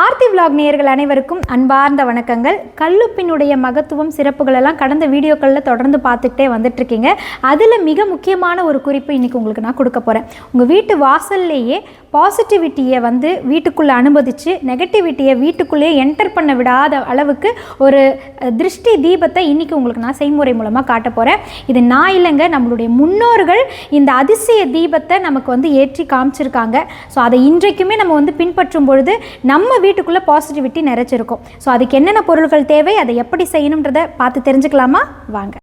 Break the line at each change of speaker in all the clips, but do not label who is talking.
Aarthi vlog நேயர்கள் அனைவருக்கும் அன்பார்ந்த வணக்கங்கள். கல்லுப்பினுடைய மகத்துவம் சிறப்புகள் எல்லாம் கடந்த வீடியோக்களில் தொடர்ந்து பார்த்துக்கிட்டே வந்துட்டுருக்கீங்க. அதில் மிக முக்கியமான ஒரு குறிப்பு இன்றைக்கி உங்களுக்கு நான் கொடுக்க போகிறேன் உங்கள் வீட்டு வாசல்லையே பாசிட்டிவிட்டியை வந்து வீட்டுக்குள்ளே அனுமதித்து நெகட்டிவிட்டியை வீட்டுக்குள்ளேயே என்டர் பண்ண விடாத அளவுக்கு ஒரு திருஷ்டி தீபத்தை இன்றைக்கி உங்களுக்கு நான் செய்முறை மூலமாக காட்ட போகிறேன் இது நான் இல்லைங்க நம்மளுடைய முன்னோர்கள் இந்த அதிசய தீபத்தை நமக்கு வந்து ஏற்றி காமிச்சிருக்காங்க. ஸோ அதை இன்றைக்குமே நம்ம வந்து பின்பற்றும் பொழுது நம்ம வீட்டுக்குள்ளே பாசிட்டிவிட்டி நிறைச்சிருக்கும் ஸோ அதுக்கு என்னென்ன பொருட்கள் தேவை அதை எப்படி செய்யணுன்றதை பார்த்து தெரிஞ்சுக்கலாமா? வாங்க.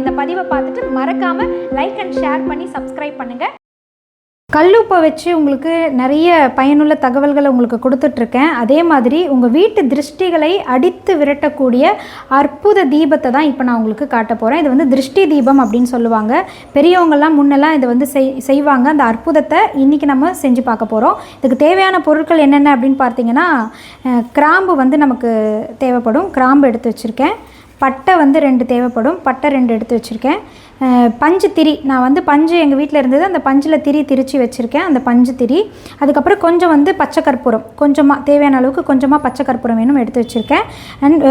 இந்த பதிவை பார்த்துட்டு மறக்காம லைக் அண்ட் ஷேர் பண்ணி சப்ஸ்கிரைப் பண்ணுங்க. கல்லுப்பை வச்சு உங்களுக்கு நிறைய பயனுள்ள தகவல்களை உங்களுக்கு கொடுத்துட்ருக்கேன். அதே மாதிரி உங்கள் வீட்டு திருஷ்டிகளை அடித்து விரட்டக்கூடிய அற்புத தீபத்தை தான் இப்போ நான் உங்களுக்கு காட்ட போகிறேன் இது வந்து திருஷ்டி தீபம் அப்படின்னு சொல்லுவாங்க. பெரியவங்கள்லாம் முன்னெல்லாம் இதை வந்து செய் செய்வாங்க. அந்த அற்புதத்தை இன்றைக்கி நம்ம செஞ்சு பார்க்க போகிறோம் இதுக்கு தேவையான பொருட்கள் என்னென்ன அப்படின்னு பார்த்தீங்கன்னா கிராம்பு வந்து நமக்கு தேவைப்படும். கிராம்பு எடுத்து வச்சுருக்கேன். பட்டை வந்து ரெண்டு தேவைப்படும். பட்டை ரெண்டு எடுத்து வச்சுருக்கேன். பஞ்சு திரி. நான் வந்து பஞ்சு எங்கள் வீட்டில் இருந்தது அந்த பஞ்சில் திரி திரிச்சு வச்சுருக்கேன் அந்த பஞ்சு திரி. அதுக்கப்புறம் கொஞ்சம் வந்து பச்சை கற்பூரம். கொஞ்சமாக தேவையான அளவுக்கு கொஞ்சமாக பச்சை கற்பூரம் வேணும் எடுத்து வச்சுருக்கேன். அண்ட்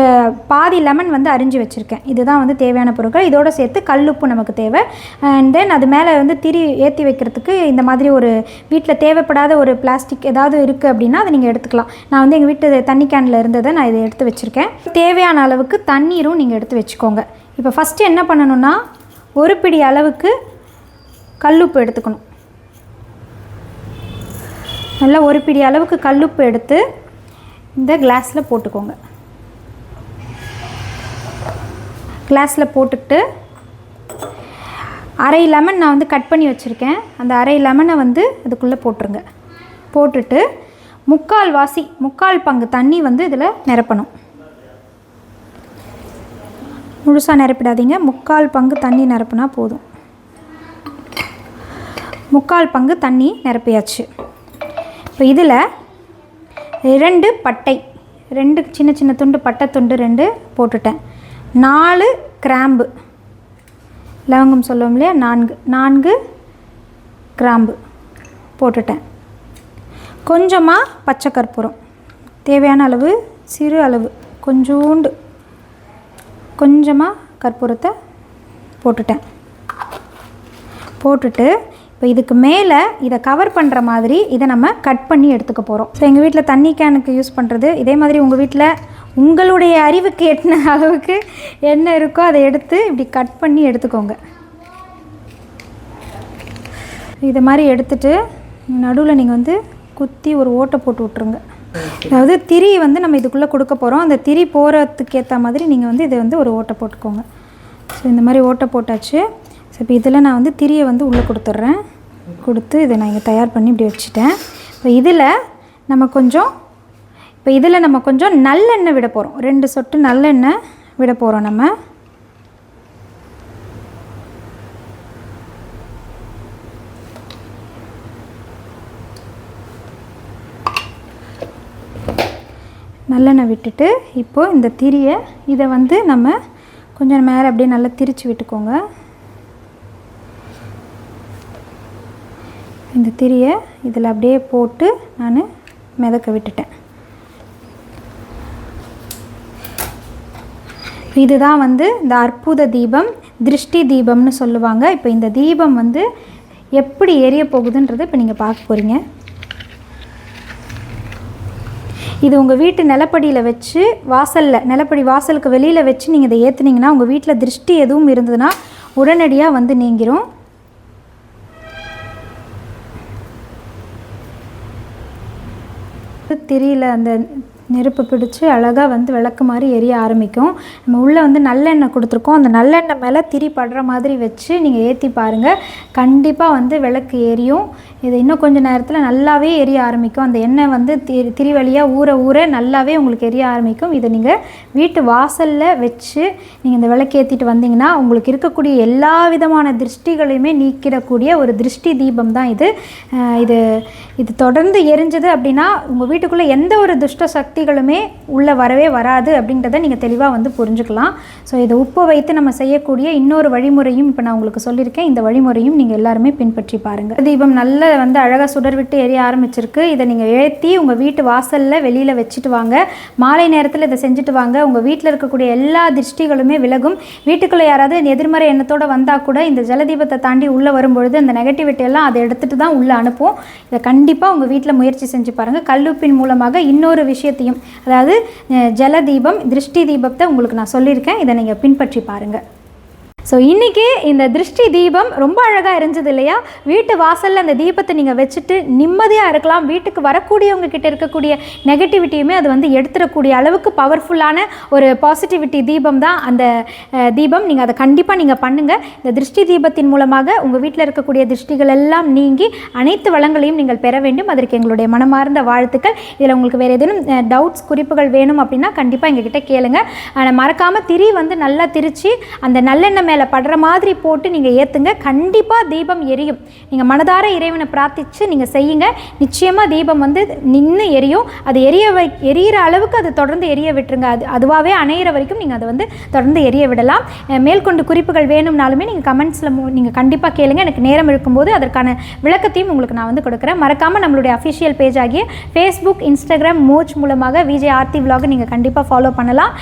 பாதி லெமன் வந்து அரிஞ்சு வச்சுருக்கேன். இதுதான் வந்து தேவையான பொருட்கள். இதோடு சேர்த்து கல்லுப்பு நமக்கு தேவை. அண்ட் தென் அது மேலே வந்து திரி ஏற்றி வைக்கிறதுக்கு இந்த மாதிரி ஒரு வீட்டில் தேவைப்படாத ஒரு பிளாஸ்டிக் ஏதாவது இருக்குது அப்படின்னா அதை நீங்கள் எடுத்துக்கலாம். நான் வந்து எங்கள் வீட்டு தண்ணி கேனில் இருந்ததை நான் இதை எடுத்து வச்சுருக்கேன். தேவையான அளவுக்கு தண்ணீரும் நீங்கள் எடுத்து வச்சுக்கோங்க. இப்போ ஃபஸ்ட்டு என்ன பண்ணணும்னா ஒரு பிடி அளவுக்கு கல்லுப்பு எடுத்துக்கணும். நல்லா ஒரு பிடி அளவுக்கு கல்லுப்பு எடுத்து இந்த கிளாஸில் போட்டுக்கோங்க. கிளாஸில் போட்டுக்கிட்டு அரை லெமன் நான் வந்து கட் பண்ணி வச்சுருக்கேன். அந்த அரை லெமனை வந்து அதுக்குள்ளே போட்டுருங்க. போட்டுட்டு முக்கால் வாசி முக்கால் பங்கு தண்ணி வந்து இதில் நிரப்பணும். முழுசாக நிரப்பிடாதீங்க. முக்கால் பங்கு தண்ணி நிரப்புனா போதும். முக்கால் பங்கு தண்ணி நிரப்பியாச்சு. இப்போ இதில் ரெண்டு பட்டை ரெண்டு சின்ன சின்ன துண்டு பட்டை துண்டு ரெண்டு போட்டுட்டேன். நாலு கிராம்பு லவங்கம் சொல்லுவோம் இல்லையா? நான்கு நான்கு கிராம்பு போட்டுட்டேன். கொஞ்சமாக பச்சை கற்பூரம் தேவையான அளவு சிறு அளவு கொஞ்சோண்டு கொஞ்சமாக கற்பூரத்தை போட்டுட்டேன். போட்டுட்டு இப்போ இதுக்கு மேலே இதை கவர் பண்ணுற மாதிரி இதை நம்ம கட் பண்ணி எடுத்துக்க போகிறோம் ஸோ எங்கள் வீட்டில் தண்ணி கேனுக்கு யூஸ் பண்ணுறது இதே மாதிரி உங்கள் வீட்டில் உங்களுடைய அறிவுக்கு எட்டின அளவுக்கு என்ன இருக்கோ அதை எடுத்து இப்படி கட் பண்ணி எடுத்துக்கோங்க. இது மாதிரி எடுத்துட்டு நடுவில் நீங்கள் வந்து குத்தி ஒரு ஓட்டை போட்டு விட்ருங்க அதாவது திரி வந்து நம்ம இதுக்குள்ளே கொடுக்க போகிறோம் அந்த திரி போகிறதுக்கு ஏற்ற மாதிரி நீங்கள் வந்து இதை வந்து ஒரு ஓட்டை போட்டுக்கோங்க. ஸோ இந்த மாதிரி ஓட்டை போட்டாச்சு. ஸோ இப்போ இதில் நான் வந்து திரியை வந்து உள்ளே கொடுத்துட்றேன். கொடுத்து இதை நான் இங்கே தயார் பண்ணி இப்படி வச்சுட்டேன். இப்போ இதில் நம்ம கொஞ்சம் இப்போ இதில் நம்ம கொஞ்சம் நல்லெண்ணெய் விட போகிறோம் ரெண்டு சொட்டு நல்லெண்ணெய் விட போகிறோம் நம்ம. நல்லெண்ணெய் விட்டுட்டு இப்போது இந்த திரியை இதை வந்து நம்ம கொஞ்சம் மேலே அப்படியே நல்லா திரிச்சு விட்டுக்கோங்க. இந்த திரியை இதில் அப்படியே போட்டு நான் மிதக்க விட்டுட்டேன். இதுதான் வந்து இந்த அற்புத தீபம் திருஷ்டி தீபம்னு சொல்லுவாங்க. இப்போ இந்த தீபம் வந்து எப்படி எரிய போகுதுன்றதை இப்போ நீங்கள் பார்க்க போகிறீங்க இது உங்கள் வீட்டு நிலப்படியில் வச்சு வாசலில் நிலப்படி வாசலுக்கு வெளியில் வச்சு நீங்கள் இதை ஏற்றுனீங்கன்னா உங்கள் வீட்டில் திருஷ்டி எதுவும் இருந்ததுன்னா உடனடியாக வந்து நீங்கிரும். திரியில் அந்த நெருப்பு பிடிச்சி அழகாக வந்து விளக்கு மாதிரி எரிய ஆரம்பிக்கும். நம்ம உள்ளே வந்து நல்லெண்ணெய் கொடுத்துருக்கோம். அந்த நல்லெண்ணெய் மேலே திரி படுற மாதிரி வச்சு நீங்கள் ஏற்றி பாருங்கள் கண்டிப்பாக வந்து விளக்கு எரியும். இது இன்னும் கொஞ்சம் நேரத்தில் நல்லாவே எரிய ஆரம்பிக்கும். அந்த எண்ணெய் வந்து திரி திரி வழியாக ஊற ஊற நல்லாவே உங்களுக்கு எரிய ஆரம்பிக்கும். இதை நீங்கள் வீட்டு வாசலில் வச்சு நீங்கள் இந்த விளக்கு ஏற்றிட்டு வந்தீங்கன்னா உங்களுக்கு இருக்கக்கூடிய எல்லா விதமான திருஷ்டிகளையுமே நீக்கிடக்கூடிய ஒரு திருஷ்டி தீபம் தான் இது. இது இது தொடர்ந்து எரிஞ்சது அப்படின்னா உங்கள் வீட்டுக்குள்ளே எந்த ஒரு துஷ்ட சக்திகளுமே உள்ளே வரவே வராது அப்படின்றத நீங்கள் தெளிவாக வந்து புரிஞ்சுக்கலாம். ஸோ இதை உப்பு வைத்து நம்ம செய்யக்கூடிய இன்னொரு வழிமுறையும் இப்போ நான் உங்களுக்கு சொல்லியிருக்கேன். இந்த வழிமுறையும் நீங்கள் எல்லாருமே பின்பற்றி பாருங்கள் தீபம் நல்ல வந்து அழகாக சுடர் விட்டு எரிய ஆரம்பிச்சிருக்கு. இதை நீங்கள் ஏற்றி உங்கள் வீட்டு வாசலில் வெளியில் வச்சுட்டு வாங்க. மாலை நேரத்தில் இதை செஞ்சுட்டு வாங்க. உங்கள் வீட்டில் இருக்கக்கூடிய எல்லா திருஷ்டிகளுமே விலகும். வீட்டுக்குள்ளே யாராவது எதிர்மறை எண்ணத்தோடு வந்தால் கூட இந்த ஜலதீபத்தை தாண்டி உள்ளே வரும்பொழுது அந்த நெகட்டிவிட்டி எல்லாம் அதை எடுத்துகிட்டு தான் உள்ளே அனுப்புவோம் இதை கண்டிப்பாக உங்கள் வீட்டில் முயற்சி செஞ்சு பாருங்கள் கல்லுப்பின் மூலமாக இன்னொரு விஷயத்தையும் அதாவது ஜலதீபம் திருஷ்டி தீபத்தை உங்களுக்கு நான் சொல்லியிருக்கேன். இதை நீங்கள் பின்பற்றி பாருங்கள் ஸோ இன்றைக்கி இந்த திருஷ்டி தீபம் ரொம்ப அழகாக இருந்தது இல்லையா? வீட்டு வாசலில் அந்த தீபத்தை நீங்கள் வச்சுட்டு நிம்மதியாக இருக்கலாம். வீட்டுக்கு வரக்கூடியவங்க கிட்ட இருக்கக்கூடிய நெகட்டிவிட்டியுமே அது வந்து எடுத்துடக்கூடிய அளவுக்கு பவர்ஃபுல்லான ஒரு பாசிட்டிவிட்டி தீபம் தான் அந்த தீபம். நீங்கள் அதை கண்டிப்பாக நீங்கள் பண்ணுங்கள் இந்த திருஷ்டி தீபத்தின் மூலமாக உங்கள் வீட்டில் இருக்கக்கூடிய திருஷ்டிகள் எல்லாம் நீங்கி அனைத்து வளங்களையும் நீங்கள் பெற வேண்டும். அதற்கு எங்களுடைய மனமார்ந்த வாழ்த்துக்கள். இதில் உங்களுக்கு வேறு ஏதேனும் டவுட்ஸ் குறிப்புகள் வேணும் அப்படின்னா கண்டிப்பாக எங்ககிட்ட கேளுங்க. ஆனால் மறக்காமல் திரி வந்து நல்லா திரித்து அந்த நல்லெண்ணெய் மேலே படுற மாதிரி போட்டு நீங்கள் ஏற்றுங்க கண்டிப்பாக தீபம் எரியும். நீங்கள் மனதார இறைவனை பிரார்த்திச்சு நீங்கள் செய்யுங்க. நிச்சயமாக தீபம் வந்து நின்று எரியும். அது எரிய வை எரியிற அளவுக்கு அது தொடர்ந்து எரிய விட்டுருங்க. அது அதுவாகவே அணையிற வரைக்கும் நீங்கள் அதை வந்து தொடர்ந்து எரிய விடலாம். மேற்கொண்டு குறிப்புகள் வேணும்னாலுமே நீங்கள் கமெண்ட்ஸில் நீங்கள் கண்டிப்பாக கேளுங்க. எனக்கு நேரம் இருக்கும்போது அதற்கான விளக்கத்தையும் உங்களுக்கு நான் வந்து கொடுக்குறேன். மறக்காமல் நம்மளுடைய அஃபிஷியல் பேஜ் ஆகிய ஃபேஸ்புக் இன்ஸ்டாகிராம் மோச் மூலமாக விஜய் ஆர்த்தி விலாக நீங்கள் கண்டிப்பாக ஃபாலோ பண்ணலாம்.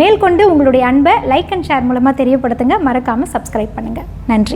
மேற்கொண்டு உங்களுடைய அன்பை லைக் அண்ட் ஷேர் மூலமாக தெரியப்படுத்துங்க. மறக்காமல் சப்ஸ்கிரைப் பண்ணுங்கள் நன்றி.